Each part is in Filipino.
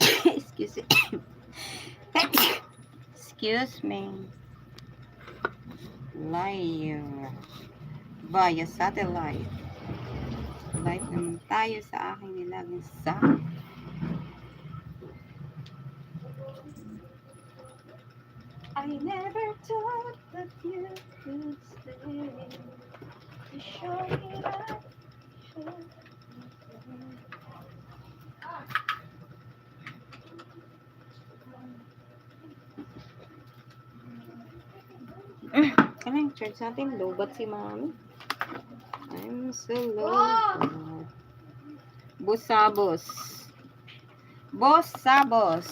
Excuse me. Excuse me. Live. Via satellite. Live naman tayo sa aking nilagang sa I never thought that you could stay to show me that Ano yung charge natin? Low bat si mami. I'm so low. Boss Sabos. Boss Sabos.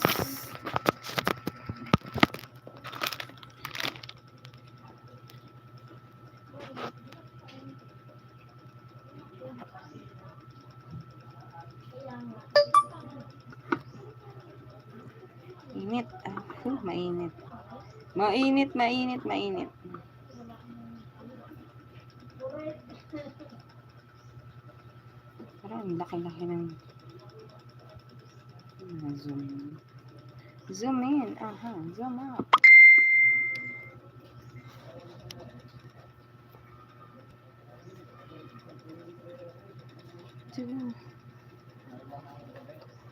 Init. Ah, mainit. Mainit, mainit, mainit. Parang ang laki-laki ng zoom in. Zoom in. Aha, zoom out. Two.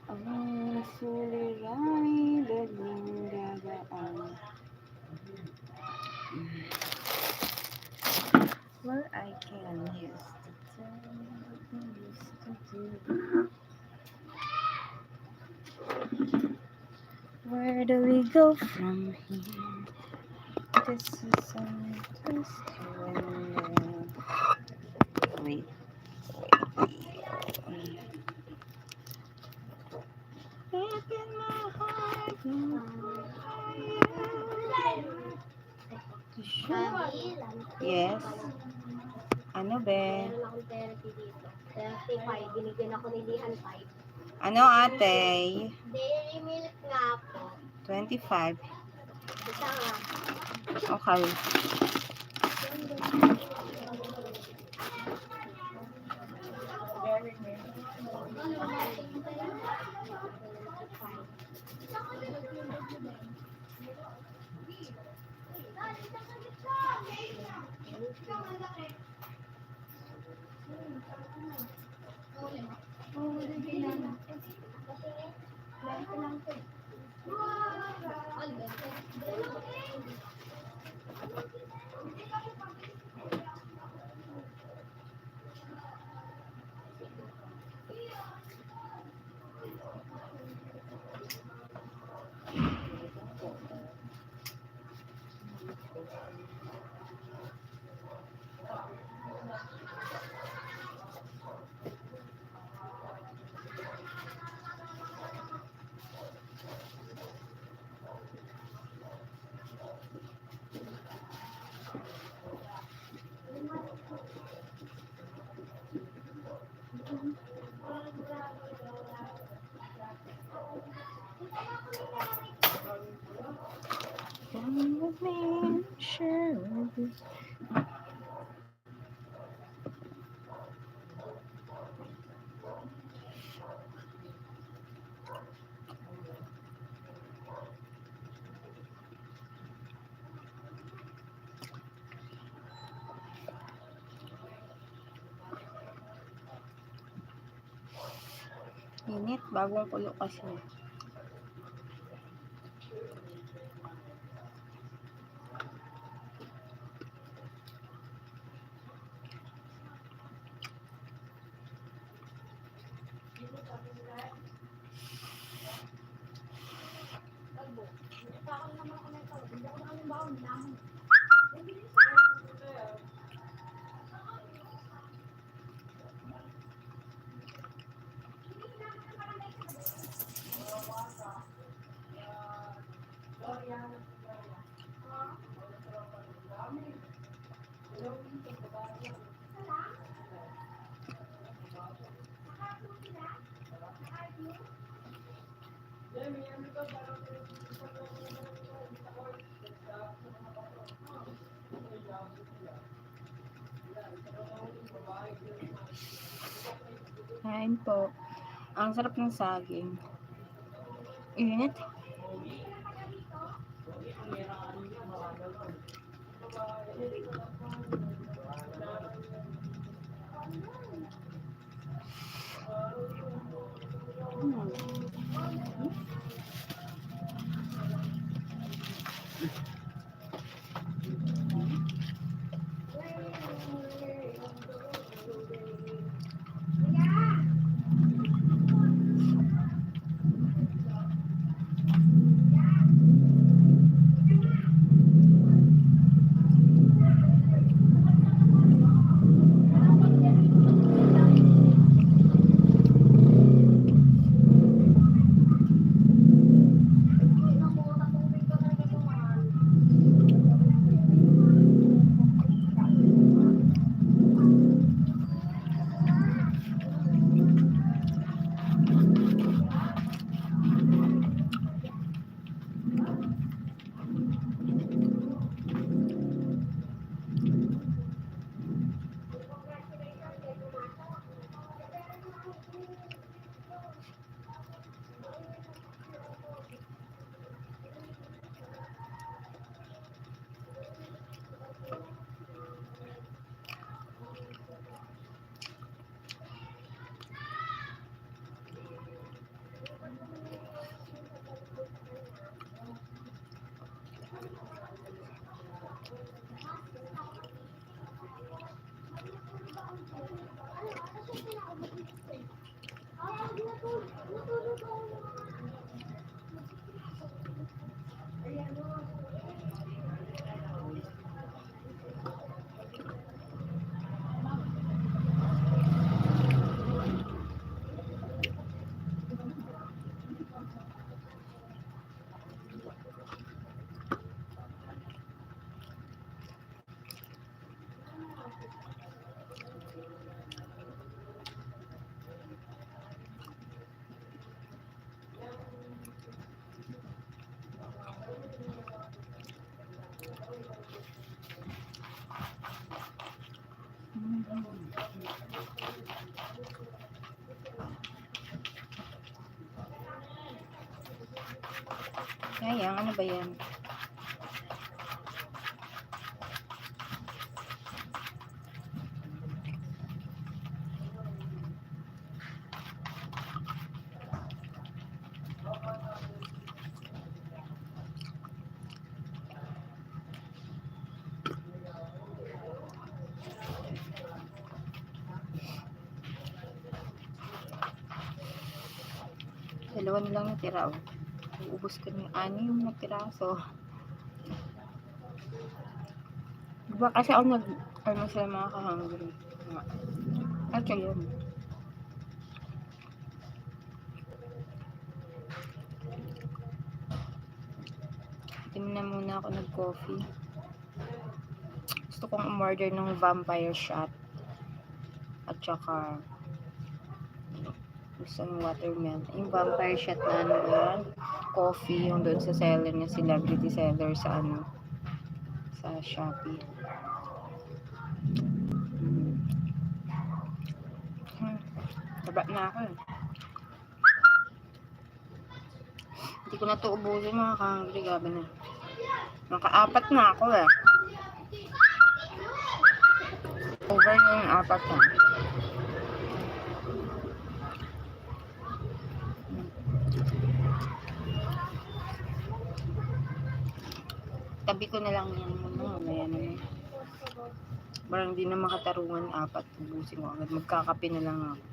Ang suliranin daling gagaan. Where I can use Where do we go from here? This is a twist. Wait. Yes. Ano be? Meron akong therapy dito. 35. Binigyan ako ni Lihan 5. Ano ate? Dairy milk nga po. 25. Isa nga. Okay. With me, share with me. Init, bagong kulo kasi. Kain po. Ang sarap ng saging. Init. Hmm. Sayang, ano ba yan? Dalawa na lang natira, oh. Uubos ko na yung anim na piraso. Diba kasi ako nag, ano sila mga kahangry. At yun. Itim na muna ako nag-coffee. Gusto kong umorder ng vampire shot. At saka gusto ng watermelon. Yung vampire shot na ano ba yan? Coffee, yung doon sa seller niya, celebrity seller sa ano, sa Shopee. Hmm. Na ako eh. Hindi ko na ito ubusin mga kahangri. Gabi na. Nakaapat na ako eh. Over na yung apat na. Tabi ko na lang yan muna. Mamaya na yun. Parang hindi na makatarungan apat. Ubusin ko agad. Magkakape na lang ako.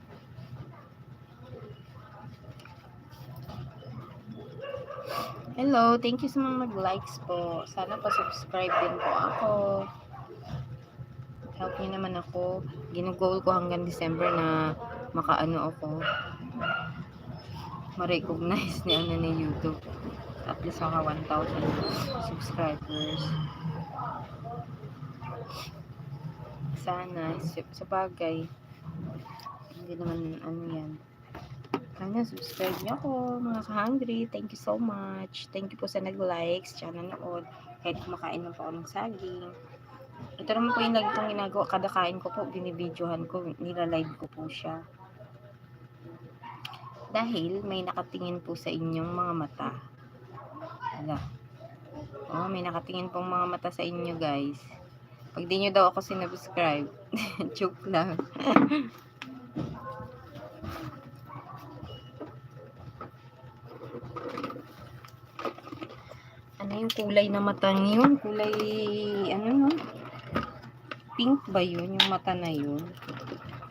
Hello, thank you sa mga nag-likes po. Sana pa-subscribe din po ako. Help niyo naman ako. Ginugol ko hanggang December na makaano ako. Ma-recognize ni ano ni YouTube. At least maka 1,000 subscribers. Sana, sa- bagay, hindi naman ano yan. Sana subscribe niyo ako, mga ka-hungry. Thank you so much. Thank you po sa nag-likes, tsaka nanood. Kahit kumakain lang po ako ng saging. Ito naman po yung lagi kong ginagawa. Kada kain ko po, binibidyohan ko, nilalive ko po siya. Dahil may nakatingin po sa inyong mga mata. Ala. Oh, may nakatingin pong mga mata sa inyo, guys. Pag di nyo daw ako sinubscribe, joke lang. ano yung kulay na mata yun? Kulay, ano no? Pink ba yun? Yung mata na yun?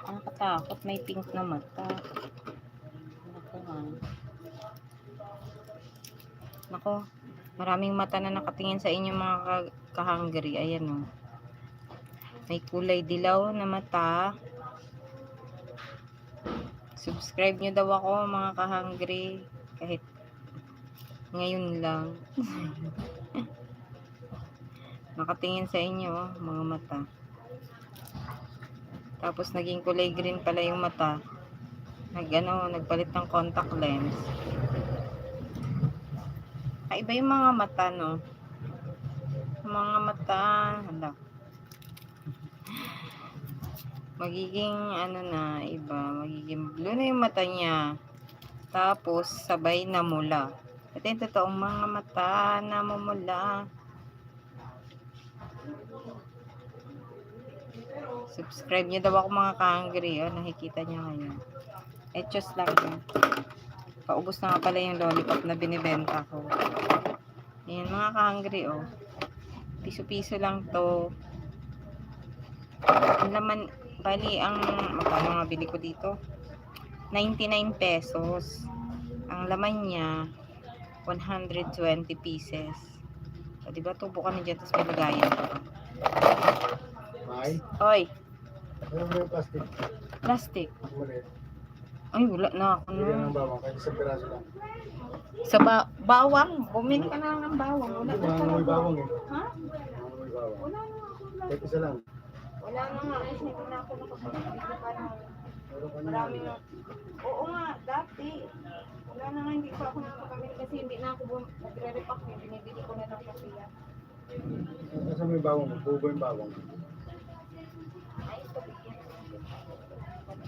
Ang katakot, may pink na mata. Nako, ha. Nako, maraming mata na nakatingin sa inyo mga ka- kahangri. Ayan, oh. May kulay dilaw na mata. Subscribe nyo daw ako mga kahangri. Kahit ngayon lang. Nakatingin sa inyo, oh, mga mata. Tapos naging kulay green pala yung mata. Nag ano, nagpalit ng contact lens. Kaiba yung mga mata, no? Mga mata, hala. Magiging ano na, iba. Magiging blue na yung mata niya. Tapos, sabay na mula. Ito yung totoong mga mata na mamula. Subscribe niyo daw ako mga ka-hungry. Oh, nakikita niyo ngayon. Etos lang yun. Paubos na nga pala yung lollipop na binibenta ko. Ayan mga ka-hungry oh. Piso-piso lang to. Ang laman, bali ang, magkano nga bili ko dito? 99 pesos. Ang laman niya, 120 pieces. O, diba, tubo ka na dyan, tapos may lagayan ka pa. Ay, Oy, ano yung plastic? plastic. Ulit. Ay, wala na ako Bigyan nun. ng bawang, kahit isang piraso lang. Sa ba bawang, bumili ka na lang ng bawang. Wala na Wala na may talaga. bawang eh. Ha? Wala na. Wala na ako. Wala, Kahit isa lang. wala na nga. Kasi hindi na ako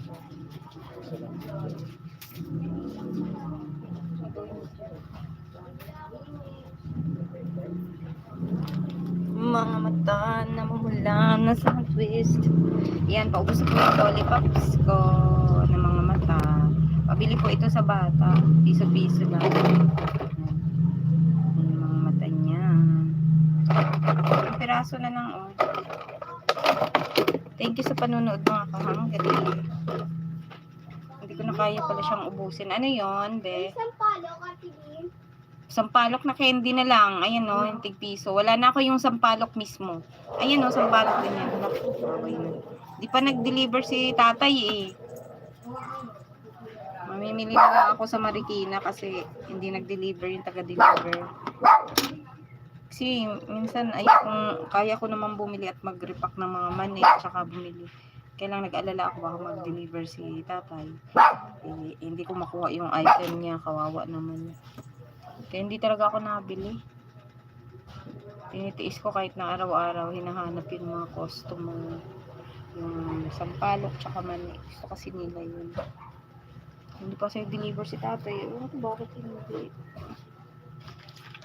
Mga mata na mamula na sa twist. Yan, paubos ko yung lollipops ko ng mga mata. Pabili po ito sa bata. Piso-piso lang. Yan. Mga mata niya. Ang piraso na lang, oh. Thank you sa panonood mga kahanggali. Hindi ko na kaya pala siyang ubusin. Ano yon be? Isang palo, katingin. Sampalok na candy na lang. Ayan o, yung tig piso. Wala na ako yung sampalok mismo. Ayan o, sampalok din yan. Naku, okay na. Di pa nag-deliver si tatay eh. Mamimili na lang ako sa Marikina kasi hindi nag-deliver yung taga-deliver. Kasi minsan ay kung kaya ko naman bumili at mag-repack ng mga mani at saka bumili. Kaya lang nag-alala ako baka mag-deliver si tatay. Eh, hindi ko makuha yung item niya. Kawawa naman. Kaya hindi talaga ako nabili. Tinitiis ko kahit na araw-araw hinahanap yung mga customer. Yung sampalok tsaka mani. Gusto kasi nila yun. Hindi pa sa'yo deliver si tatay. Ewan ko bakit hindi.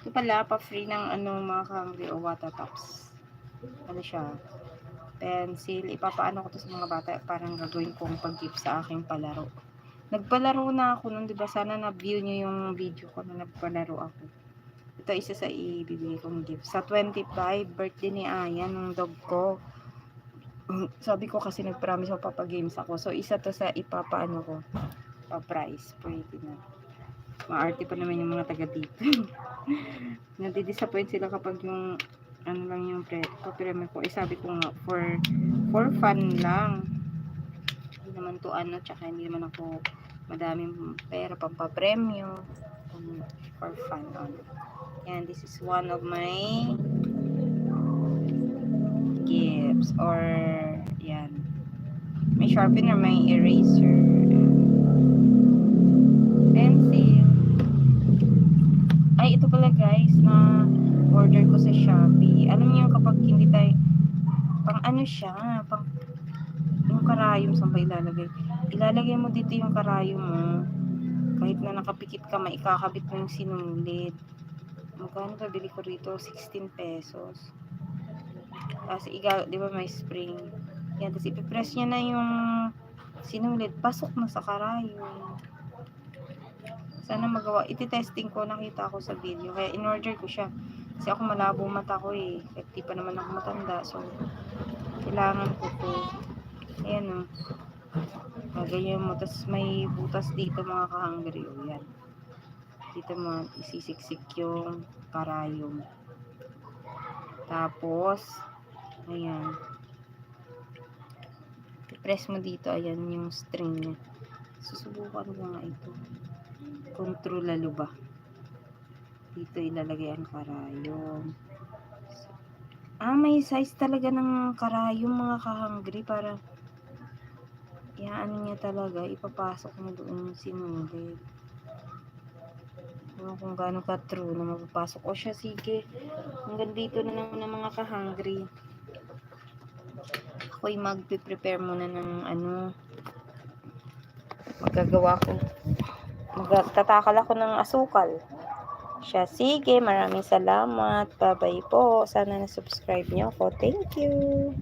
Ito pala, pa-free ng ano mga kahangri o wata tops. Ano siya? Pencil. Ipapaano ko to sa mga bata. Parang gagawin kong pag-gift sa aking palaro. Nagpalaro na ako nun, di ba? Sana na-view nyo yung video ko na nagpalaro ako. Ito isa sa ibibigay kong gift. Sa 25, birthday ni Ayan, ng dog ko. Sabi ko kasi nag-promise ako papagames ako. So, isa to sa ipapaano ko. Pa-price. Pwede na. Maarte pa naman yung mga taga dito. Nadi-disappoint sila kapag yung ano lang yung pre papremyo ko. Eh, sabi ko nga, for, for fun lang hindi naman to ano, tsaka hindi naman ako madaming pera pampapremyo um, for fun on. Yan, this is one of my gifts or yan. May sharpener, may eraser, pencil. Ay, ito pala guys, na order ko sa Shopee. Alam niyo kapag hindi tayo, pang ano siya, pang yung karayom saan ba ilalagay? Ilalagay mo dito yung karayom mo. Kahit nakapikit ka, maikakabit mo yung sinulid. Magkano ba bili ko rito? 16 pesos. Tapos, iga, di ba may spring? Yan, tapos ipipress niya na yung sinulid. Pasok na sa karayom. Sana magawa. Iti-testing ko, nakita ko sa video. Kaya in-order ko siya. Kasi ako malabo mata ko eh. Kahit di pa naman ako matanda. So, kailangan ko to. Ayan o. Oh. Ganyan mo. Tapos may butas dito mga kahangri. O yan. Dito mo isisiksik yung karayom. Tapos, ayan. Press mo dito. Ayan yung string niya. Susubukan ko nga ito. Control lalo ba? Dito ilalagay ang karayom. Ah, may size talaga ng karayom mga kahangri para Iyaano niya talaga, ipapasok mo doon yung sinulid. Ewan kung gaano ka true na mapapasok. O siya, sige. Hanggang dito na naman ang mga kahangri. Ako'y magpe-prepare muna ng ano. Magagawa ko. Magtatakal ako ng asukal. Siya, sige. Maraming salamat. Bye-bye po. Sana na-subscribe niyo ako. Thank you.